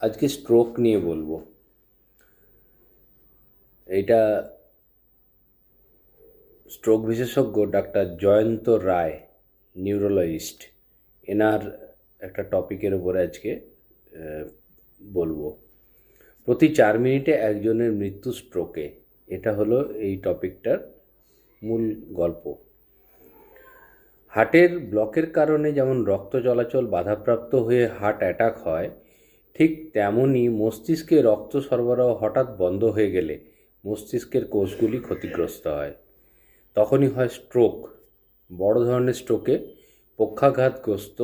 আজকে স্ট্রোক নিয়ে বলব। এটা স্ট্রোক বিশেষজ্ঞ ডাক্তার জয়ন্ত রায় নিউরোলজিস্ট এনার একটা টপিকের উপরে আজকে বলব। প্রতি চার মিনিটে একজনের মৃত্যু স্ট্রোকে এটা হলো এই টপিকটার মূল গল্প। হার্টের ব্লকের কারণে যেমন রক্ত চলাচল বাধাপ্রাপ্ত হয়ে হার্ট অ্যাটাক হয় ঠিক তেমনই মস্তিষ্কে রক্ত সরবরাহ হঠাৎ বন্ধ হয়ে গেলে মস্তিষ্কের কোষগুলি ক্ষতিগ্রস্ত হয়। তখনই হয় স্ট্রোক বড় ধরনের স্ট্রোকে পক্ষাঘাতগ্রস্ত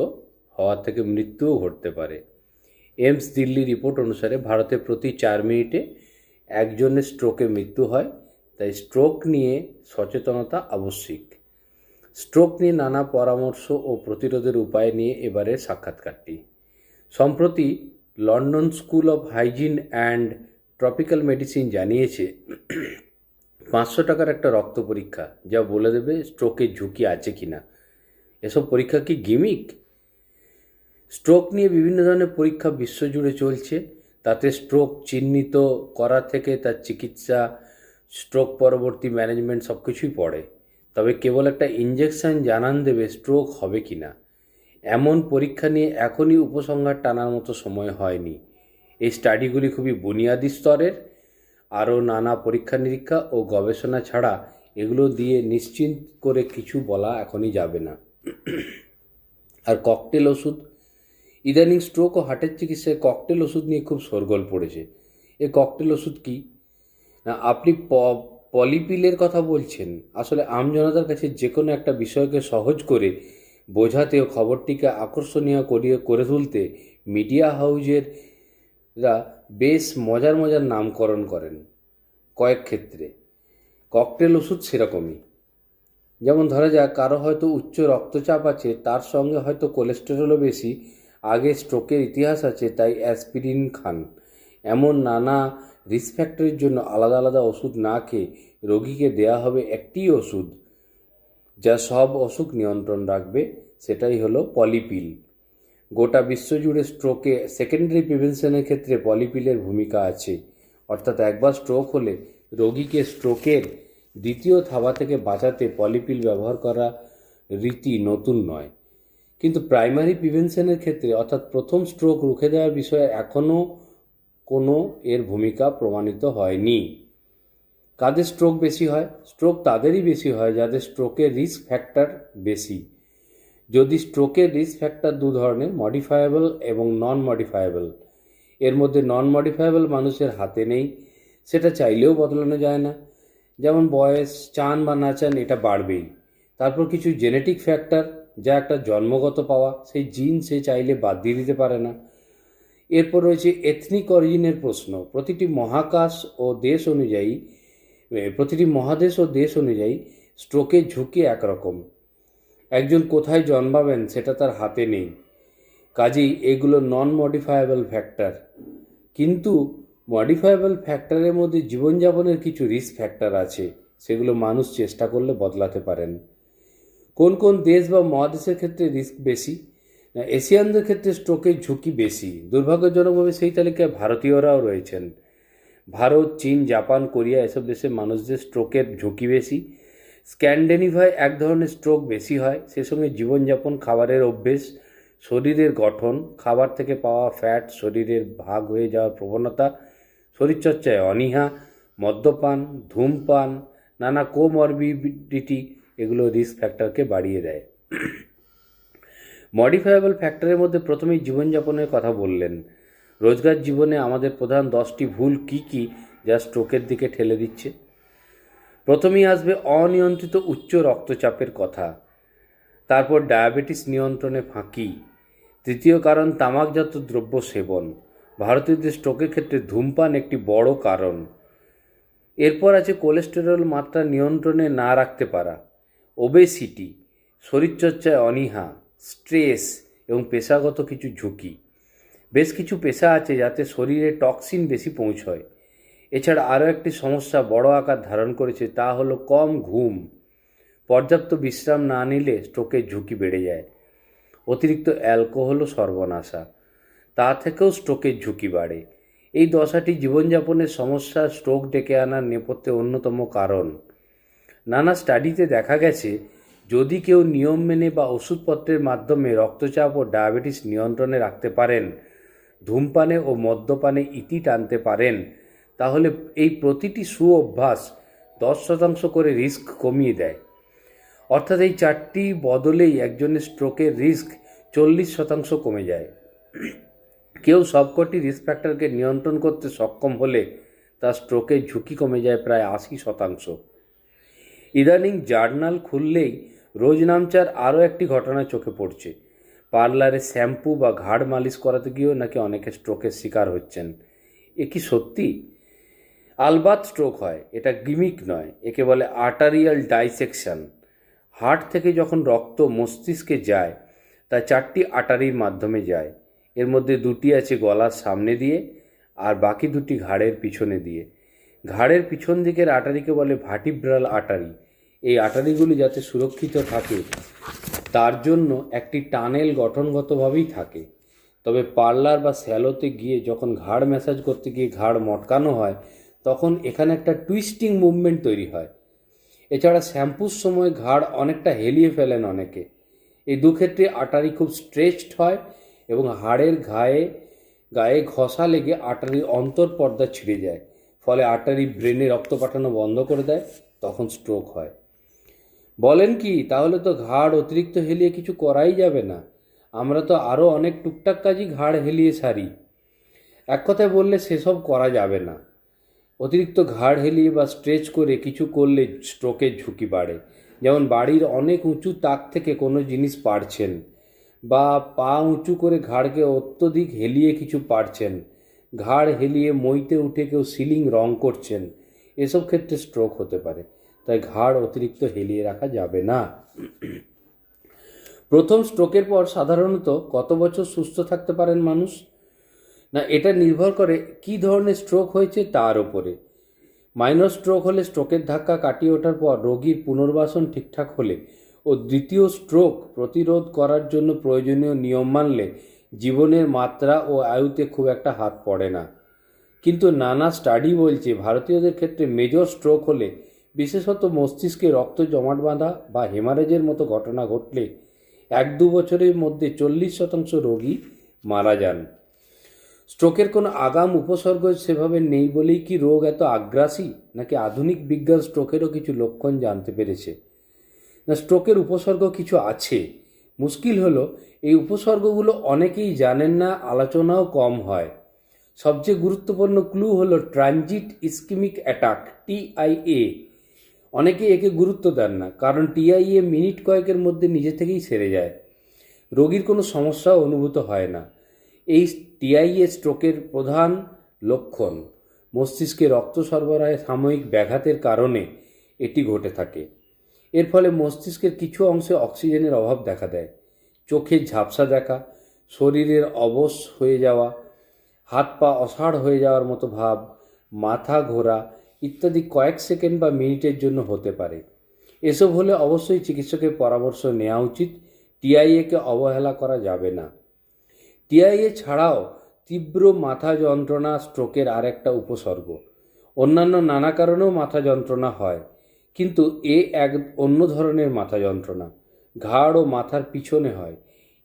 হওয়া থেকে মৃত্যুও ঘটতে পারে। এমস দিল্লি রিপোর্ট অনুসারে ভারতে প্রতি চার মিনিটে একজনের স্ট্রোকে মৃত্যু হয়, তাই স্ট্রোক নিয়ে সচেতনতা আবশ্যিক। স্ট্রোক নিয়ে নানা পরামর্শ ও প্রতিরোধের উপায় নিয়ে এবারে সাক্ষাৎকারটি। সম্প্রতি London school of hygiene and tropical medicine জানিয়েছে পাঁচশো টাকার একটা রক্ত পরীক্ষা, যা বলে দেবে স্ট্রোকের ঝুঁকি আছে কি না। এসব পরীক্ষা কি গিমিক স্ট্রোক নিয়ে বিভিন্ন ধরনের পরীক্ষা বিশ্বজুড়ে চলছে, তাতে স্ট্রোক চিহ্নিত করা থেকে তার চিকিৎসা স্ট্রোক পরবর্তী ম্যানেজমেন্ট সব কিছুই পড়ে। তবে কেবল একটা ইঞ্জেকশন জানান দেবে স্ট্রোক হবে কি না। এমন পরীক্ষা নিয়ে এখনই উপসংহার টানার মতো সময় হয়নি। এই স্টাডিগুলি খুবই বুনিয়াদী স্তরের। আরও নানা পরীক্ষা নিরীক্ষা ও গবেষণা ছাড়া এগুলো দিয়ে নিশ্চিত করে কিছু বলা এখনই যাবে না। আর ককটেল ওষুধ। ইদানিং স্ট্রোক ও হার্টের চিকিৎসায় ককটেল ওষুধ নিয়ে খুব সরগোল পড়েছে। এই ককটেল ওষুধ কি? আপনি প- পলিপিলের কথা বলছেন। আসলে আমজনতার কাছে যে কোনো একটা বিষয়কে সহজ করে বোঝাতে খবরটিকে আকর্ষণীয় করিয়ে, করে তুলতে মিডিয়া হাউজের রা বেশ মজার মজার নামকরণ করেন কয়েক ক্ষেত্রে। ককটেল ওষুধ সেরকমই। যেমন ধরা যাক, কারও হয়তো উচ্চ রক্তচাপ আছে, তার সঙ্গে হয়তো কোলেস্টেরলও বেশি, আগে স্ট্রোকের ইতিহাস আছে, তাই অ্যাসপিরিন খান। এমন নানা রিস্ক ফ্যাক্টরের জন্য আলাদা আলাদা ওষুধ না খেয়ে রোগীকে দেয়া হবে একটি ওষুধ। যা সব অসুখ নিয়ন্ত্রণ রাখবে, সেটাই হলো পলিপিল। গোটা বিশ্বজুড়ে স্ট্রোকে সেকেন্ডারি প্রিভেনশনের ক্ষেত্রে পলিপিলের ভূমিকা আছে। অর্থাৎ একবার স্ট্রোক হলে রোগীকে স্ট্রোকের দ্বিতীয় থাবা থেকে বাঁচাতে পলিপিল ব্যবহার করা রীতি নতুন নয়। কিন্তু প্রাইমারি প্রিভেনশনের ক্ষেত্রে অর্থাৎ প্রথম স্ট্রোক রুখে দেওয়ার বিষয়ে এখনও কোনো এর ভূমিকা প্রমাণিত হয়নি। কাদের স্ট্রোক বেশি হয়? স্ট্রোক তাদেরই বেশি হয়, যাদের স্ট্রোকের রিস্ক ফ্যাক্টর বেশি। যদি স্ট্রোকের রিস্ক ফ্যাক্টর দু ধরনের মডিফায়েবল এবং নন মডিফায়েবল এর মধ্যে নন মডিফায়েবল মানুষের হাতে নেই, সেটা চাইলেও বদলানো যায় না। যেমন বয়স, চান বা না চান, এটা বাড়বেই। তারপর কিছু জেনেটিক ফ্যাক্টর যা একটা জন্মগত পাওয়া, সেই জিন সে চাইলে বাদ দিয়ে দিতে পারে না। এরপর রয়েছে এথনিক অরিজিনের প্রশ্ন। প্রতিটি মহাকাশ ও দেশ অনুযায়ী প্রতিটি মহাদেশ ও দেশ অনুযায়ী স্ট্রোকের ঝুঁকি একরকম। একজন কোথায় জন্মাবেন সেটা তার হাতে নেই। কাজেই এগুলো নন মডিফায়েবল ফ্যাক্টর কিন্তু মডিফায়েবল ফ্যাক্টরের মধ্যে জীবনযাপনের কিছু রিস্ক ফ্যাক্টর আছে, সেগুলো মানুষ চেষ্টা করলে বদলাতে পারেন। কোন কোন দেশ বা মহাদেশের ক্ষেত্রে রিস্ক বেশি? এশিয়ানদের ক্ষেত্রে স্ট্রোকের ঝুঁকি বেশি। দুর্ভাগ্যজনকভাবে সেই তালিকায় ভারতীয়রাও রয়েছেন। ভারত, চীন, জাপান, কোরিয়া এসব দেশের মানুষদের স্ট্রোকের ঝুঁকি বেশি। স্ক্যান্ডেনিভায় এক ধরনের স্ট্রোক বেশি হয়, সে সঙ্গে জীবনযাপন, খাবারের অভ্যেস, শরীরের গঠন, খাবার থেকে পাওয়া ফ্যাট শরীরের ভাগ হয়ে যাওয়ার প্রবণতা, শরীরচর্চায় অনীহা, মদ্যপান, ধূমপান, নানা কোমরবিডিটি এগুলো রিস্ক ফ্যাক্টরকে বাড়িয়ে দেয়। মডিফায়েবল ফ্যাক্টরের মধ্যে প্রথমেই জীবনযাপনের কথা বললেন। রোজগার জীবনে আমাদের প্রধান দশটি ভুল কি কি যা স্ট্রোকের দিকে ঠেলে দিচ্ছে? প্রথমেই আসবে অনিয়ন্ত্রিত উচ্চ রক্তচাপের কথা। তারপর ডায়াবেটিস নিয়ন্ত্রণে ফাঁকি। তৃতীয় কারণ, তামাকজাত দ্রব্য সেবন। ভারতীয়দের স্ট্রোকের ক্ষেত্রে ধূমপান একটি বড় কারণ। এরপর আছে কোলেস্টেরল মাত্রা নিয়ন্ত্রণে না রাখতে পারা। ওবেসিটি শরীরচর্চায় অনীহা স্ট্রেস এবং পেশাগত কিছু ঝুঁকি। বেশ কিছু পেশা আছে যাতে শরীরে টক্সিন বেশি পৌঁছয়। এছাড়া আরও একটি সমস্যা বড় আকার ধারণ করেছে তা হলো কম ঘুম। পর্যাপ্ত বিশ্রাম না নিলে স্ট্রোকের ঝুঁকি বেড়ে যায়। অতিরিক্ত অ্যালকোহলও সর্বনাশা। তা থেকেও স্ট্রোকের ঝুঁকি বাড়ে। এই দশাটি জীবনযাপনের সমস্যা স্ট্রোক ডেকে আনার নেপথ্যে অন্যতম কারণ। নানা স্টাডিতে দেখা গেছে, যদি কেউ নিয়ম মেনে বা ওষুধপত্রের মাধ্যমে রক্তচাপ ও ডায়াবেটিস নিয়ন্ত্রণে রাখতে পারেন ধূমপানে ও মদ্যপানে ইতি টানতে পারেন, তাহলে এই প্রতিটি সু অভ্যাস দশ শতাংশ করে রিস্ক কমিয়ে দেয়। অর্থাৎ এই চারটি বদলেই একজনের স্ট্রোকের রিস্ক চল্লিশ শতাংশ কমে যায়। কেউ সবকটি রিস্ক ফ্যাক্টরকে নিয়ন্ত্রণ করতে সক্ষম হলে তার স্ট্রোকের ঝুঁকি কমে যায় প্রায় আশি শতাংশ। ইদানিং জার্নাল খুললেই রোজ নামচার আরও একটি ঘটনা চোখে পড়ছে। পার্লারে শ্যাম্পু বা ঘাড় মালিশ করাতে গিয়েও নাকি অনেকে স্ট্রোকের শিকার হচ্ছেন। এ কি সত্যি? আলবাত স্ট্রোক হয়, এটা গিমিক নয়, একে বলে আর্টারিয়াল ডাইসেকশন। হার্ট থেকে যখন রক্ত মস্তিষ্কে যায়, তা চারটি আটারির মাধ্যমে যায়। এর মধ্যে দুটি আছে গলার সামনে দিয়ে আর বাকি দুটি ঘাড়ের পিছনে দিয়ে। ঘাড়ের পিছন দিকের আটারিকে বলে ভাটিব্রাল আটারি এই আটারিগুলি যাতে সুরক্ষিত থাকে তার জন্য একটি টানেল গঠনগতভাবেই থাকে। তবে পার্লার বা স্যালোতে গিয়ে যখন ঘাড় ম্যাসাজ করতে গিয়ে ঘাড় মটকানো হয়, তখন এখানে একটা টুইস্টিং মুভমেন্ট তৈরি হয়। এছাড়া শ্যাম্পুর সময় ঘাড় অনেকটা হেলিয়ে ফেলেন অনেকে। এই দুক্ষেত্রে আটারি খুব স্ট্রেচড হয় এবং হাড়ের ঘায়ে, গায়ে ঘষা লেগে আটারির অন্তর পর্দা ছিঁড়ে যায়। ফলে আটারি ব্রেনে রক্ত পাঠানো বন্ধ করে দেয়, তখন স্ট্রোক হয়। বলেন কি, তাহলে তো ঘাড় অতিরিক্ত হেলিয়ে কিছু করাই যাবে না। আমরা তো আরও অনেক টুকটাক কাজই ঘাড় হেলিয়ে সারি। এক কথায় বললে সেসব করা যাবে না। অতিরিক্ত ঘাড় হেলিয়ে বা স্ট্রেচ করে কিছু করলে স্ট্রোকের ঝুঁকি বাড়ে। যেমন বাড়ির অনেক উঁচু তাক থেকে কোনো জিনিস পারছেন বা পা উঁচু করে ঘাড়কে অত্যধিক হেলিয়ে কিছু পারছেন। ঘাড় হেলিয়ে মইতে উঠে কেউ সিলিং রং করছেন। এসব ক্ষেত্রে স্ট্রোক হতে পারে। তাই ঘাড় অতিরিক্ত হেলিয়ে রাখা যাবে না। প্রথম স্ট্রোকের পর সাধারণত কত বছর সুস্থ থাকতে পারেন মানুষ? না, এটা নির্ভর করে কি ধরনের স্ট্রোক হয়েছে তার ওপরে মাইনর স্ট্রোক হলে স্ট্রোকের ধাক্কা কাটিয়ে ওঠার পর রোগীর পুনর্বাসন ঠিকঠাক হলে ও দ্বিতীয় স্ট্রোক প্রতিরোধ করার জন্য প্রয়োজনীয় নিয়ম মানলে জীবনের মাত্রা ও আয়ুতে খুব একটা হাত পড়ে না। কিন্তু নানা স্টাডি বলছে, ভারতীয়দের ক্ষেত্রে মেজর স্ট্রোক হলে বিশেষত মস্তিষ্কে রক্ত জমাট বাঁধা বা হেমারেজের মতো ঘটনা ঘটলে এক দু বছরের মধ্যে চল্লিশ শতাংশ রোগী মারা যান। স্ট্রোকের কোনো আগাম উপসর্গ সেভাবে নেই বলেই কি রোগ এত আগ্রাসী, নাকি আধুনিক বিজ্ঞান স্ট্রোকেরও কিছু লক্ষণ জানতে পেরেছে? না, স্ট্রোকের উপসর্গ কিছু আছে। মুশকিল হলো, এই উপসর্গগুলো অনেকেই জানেন না, আলোচনাও কম হয়। সবচেয়ে গুরুত্বপূর্ণ ক্লু হলো ট্রানজিট ইস্কিমিক অ্যাটাক, টিআইএ। অনেকে একে গুরুত্ব দেন না, কারণ টিআইএ মিনিট কয়েকের মধ্যে নিজে থেকেই সেরে যায়। রোগীর কোনো সমস্যা অনুভূত হয় না। এই টিআইএ স্ট্রোকের প্রধান লক্ষণ মস্তিষ্কে রক্ত সরবরাহে সাময়িক ব্যাঘাতের কারণে এটি ঘটে থাকে। এর ফলে মস্তিষ্কের কিছু অংশে অক্সিজেনের অভাব দেখা দেয়। চোখে ঝাপসা দেখা, শরীরের অবশ হয়ে যাওয়া, হাত পা অসাড় হয়ে যাওয়ার মতো ভাব, মাথা ঘোরা ইত্যাদি কয়েক সেকেন্ড বা মিনিটের জন্য হতে পারে। এসব হলে অবশ্যই চিকিৎসকের পরামর্শ নেওয়া উচিত। টিআইএকে অবহেলা করা যাবে না। টিআইএ ছাড়াও তীব্র মাথা যন্ত্রণা, স্ট্রোকের আরেকটা উপসর্গ। অন্যান্য নানা কারণেও মাথা যন্ত্রণা হয়, কিন্তু এ এক অন্য ধরনের মাথা যন্ত্রণা। ঘাড় ও মাথার পিছনে হয়।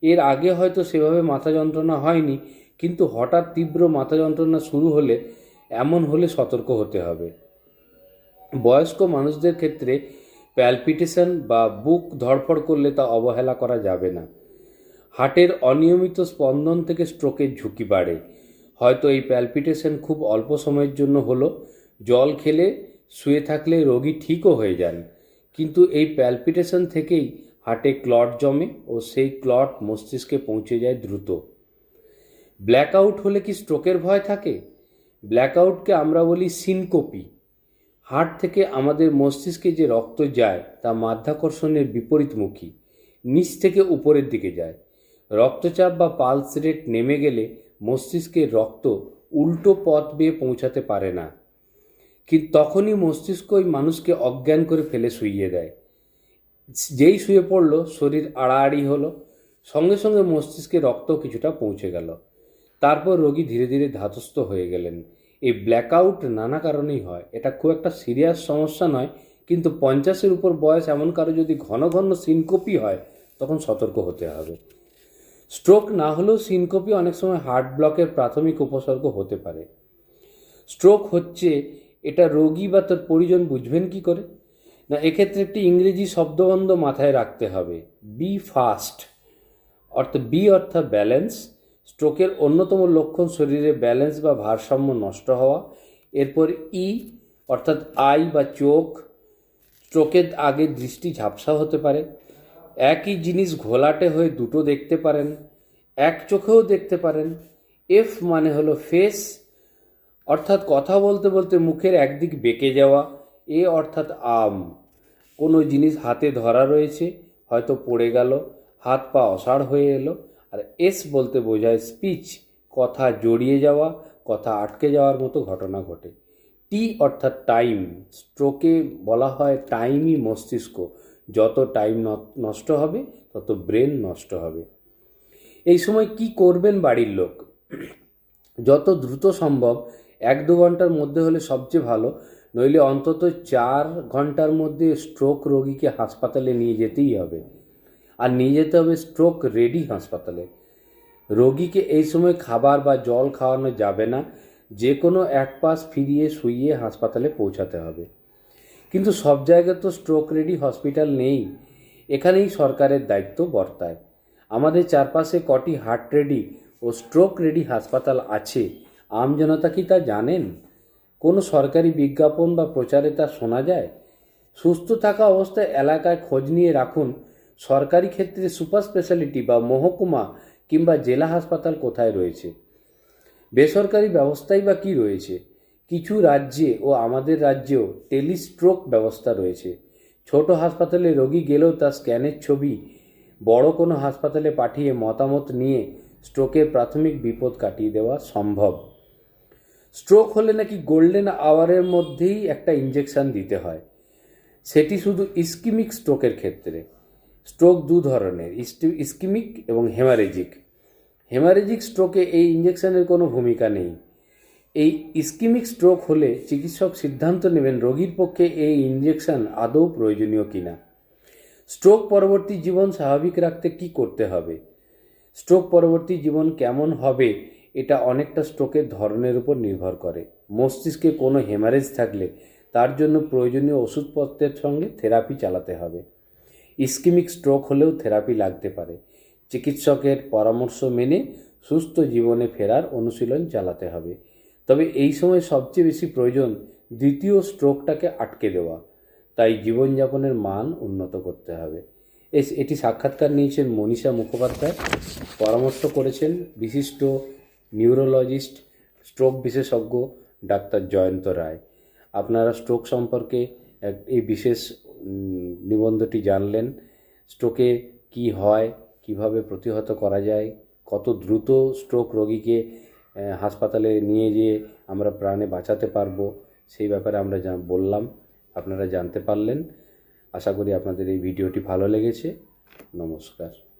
এর আগে হয়তো সেভাবে মাথা যন্ত্রণা হয়নি, কিন্তু হঠাৎ তীব্র মাথা যন্ত্রণা শুরু হলে এমন হলে সতর্ক হতে হবে। বয়স্ক মানুষদের ক্ষেত্রে প্যালপিটেশন বা বুক ধড়ফড় করলে তা অবহেলা করা যাবে না। হার্টের অনিয়মিত স্পন্দন থেকে স্ট্রোকের ঝুঁকি বাড়ে। হয়তো এই প্যালপিটেশন খুব অল্প সময়ের জন্য হলো, জল খেলে, শুয়ে থাকলে রোগী ঠিকও হয়ে যান। কিন্তু এই প্যালপিটেশন থেকেই হার্টে ক্লট জমে ও সেই ক্লট মস্তিষ্কে পৌঁছে যায় দ্রুত। ব্ল্যাকআউট হলে কি স্ট্রোকের ভয় থাকে? ব্ল্যাকআউটকে আমরা বলি সিনকোপি। হার্ট থেকে আমাদের মস্তিষ্কে যে রক্ত যায়, তা মাধ্যাকর্ষণের বিপরীতমুখী, নিচ থেকে উপরের দিকে যায়। রক্তচাপ বা পালস রেট নেমে গেলে মস্তিষ্কের রক্ত উল্টো পথ বেয়ে পৌঁছাতে পারে না। কিন্তু তখনই মস্তিষ্ক ওই মানুষকে অজ্ঞান করে ফেলে শুইয়ে দেয়। যেই শুয়ে পড়ল, শরীর আড়াআড়ি হলো, সঙ্গে সঙ্গে মস্তিষ্কে রক্ত কিছুটা পৌঁছে গেল। তারপর রোগী ধীরে ধীরে ধাতস্থ হয়ে গেলেন। এই ব্ল্যাকআউট নানা কারণেই হয়। এটা খুব একটা সিরিয়াস সমস্যা নয়, কিন্তু পঞ্চাশের উপর বয়স এমন কারও যদি ঘন ঘন সিনকপি হয়, তখন সতর্ক হতে হবে। স্ট্রোক না হলেও সিনকপি অনেক সময় হার্ট ব্লকের প্রাথমিক উপসর্গ হতে পারে। স্ট্রোক হচ্ছে, এটা রোগী বা তার পরিজন বুঝবেন কি করে? না, এক্ষেত্রে একটি ইংরেজি শব্দবন্ধ মাথায় রাখতে হবে। বি ফাস্ট অর্থাৎ বি অর্থাৎ ব্যালেন্স স্ট্রোকের অন্যতম লক্ষণ শরীরে ব্যালেন্স বা ভারসাম্য নষ্ট হওয়া, এরপর ই, অর্থাৎ আই বা চোখ, স্ট্রোকের আগে দৃষ্টি ঝাপসা হতে পারে, একই জিনিস ঘোলাটে হয়ে দুটো দেখতে পারেন, এক চোখেও দেখতে পারেন, এফ মানে হলো ফেস, অর্থাৎ কথা বলতে বলতে মুখের একদিক বেঁকে যাওয়া, এ অর্থাৎ আম। কোনো জিনিস হাতে ধরা রয়েছে, হয়তো পড়ে গেল, হাত পা অসাড় হয়ে এলো আর এস বলতে বোঝায় স্পিচ কথা জড়িয়ে যাওয়া, কথা আটকে যাওয়ার মতো ঘটনা ঘটে। টি অর্থাৎ টাইম স্ট্রোকে বলা হয় টাইমই মস্তিষ্ক। যত টাইম নষ্ট হবে, তত ব্রেন নষ্ট হবে। এই সময় কি করবেন বাড়ির লোক? যত দ্রুত সম্ভব, এক দু ঘণ্টার মধ্যে হলে সবচেয়ে ভালো, নইলে অন্তত চার ঘণ্টার মধ্যে স্ট্রোক রোগীকে হাসপাতালে নিয়ে যেতেই হবে। আর নিয়ে যেতে হবে স্ট্রোক রেডি হাসপাতালে। রোগীকে এই সময় খাবার বা জল খাওয়ানো যাবে না যে কোনো এক পাশ ফিরিয়ে শুইয়ে হাসপাতালে পৌঁছাতে হবে। কিন্তু সব জায়গায় তো স্ট্রোক রেডি হসপিটাল নেই, এখানেই সরকারের দায়িত্ব বর্তায়। আমাদের চারপাশে কটি হার্ট রেডি ও স্ট্রোক রেডি হাসপাতাল আছে, আমজনতা কি তা জানেন? কোনো সরকারি বিজ্ঞাপন বা প্রচারে তা শোনা যায়? সুস্থ থাকা অবস্থায় এলাকায় খোঁজ নিয়ে রাখুন সরকারি ক্ষেত্রে সুপার স্পেশালিটি বা মহকুমা কিংবা জেলা হাসপাতাল কোথায় রয়েছে? বেসরকারি ব্যবস্থাই বা কী রয়েছে? কিছু রাজ্যে ও আমাদের রাজ্যেও টেলিস্ট্রোক ব্যবস্থা রয়েছে। ছোট হাসপাতালে রোগী গেলেও তার স্ক্যানের ছবি বড় কোনো হাসপাতালে পাঠিয়ে মতামত নিয়ে স্ট্রোকের প্রাথমিক বিপদ কাটিয়ে দেওয়া সম্ভব। স্ট্রোক হলে নাকি গোল্ডেন আওয়ারের মধ্যেই একটা ইঞ্জেকশন দিতে হয়। সেটি শুধু ইস্কিমিক স্ট্রোকের ক্ষেত্রে। স্ট্রোক দু ধরনের ইস্কিমিক এবং হেমারেজিক হেমারেজিক স্ট্রোকে এই ইঞ্জেকশনের কোনো ভূমিকা নেই। এই ইস্কিমিক স্ট্রোক হলে চিকিৎসক সিদ্ধান্ত নেবেন রোগীর পক্ষে এই ইঞ্জেকশন আদৌ প্রয়োজনীয় কিনা। স্ট্রোক পরবর্তী জীবন স্বাভাবিক রাখতে কি করতে হবে? স্ট্রোক পরবর্তী জীবন কেমন হবে? এটা অনেকটা স্ট্রোকের ধরনের উপর নির্ভর করে। মস্তিষ্কে কোনো হেমারেজ থাকলে তার জন্য প্রয়োজনীয় ওষুধপত্রের সঙ্গে থেরাপি চালাতে হবে। ইস্কিমিক স্ট্রোক হলেও থেরাপি লাগতে পারে। চিকিৎসকের পরামর্শ মেনে সুস্থ জীবনে ফেরার অনুশীলন চালাতে হবে। তবে এই সময় সবচেয়ে বেশি প্রয়োজন দ্বিতীয় স্ট্রোকটাকে আটকে দেওয়া। তাই জীবনযাপনের মান উন্নত করতে হবে। এটি সাক্ষাৎকার নিয়েছেন মনীষা মুখোপাধ্যায়। পরামর্শ করেছেন বিশিষ্ট নিউরোলজিস্ট, স্ট্রোক বিশেষজ্ঞ ডাক্তার জয়ন্ত রায়। আপনারা স্ট্রোক সম্পর্কে এই বিশেষ নিবন্ধটি জানলেন। স্ট্রোকে কি হয়, কীভাবে প্রতিহত করা যায়, কত দ্রুত স্ট্রোক রোগীকে হাসপাতালে নিয়ে যেয়ে আমরা প্রাণে বাঁচাতে পারব, সেই ব্যাপারে আমরা বললাম, আপনারা জানতে পারলেন। আশা করি আপনাদের এই ভিডিওটি ভালো লেগেছে। নমস্কার।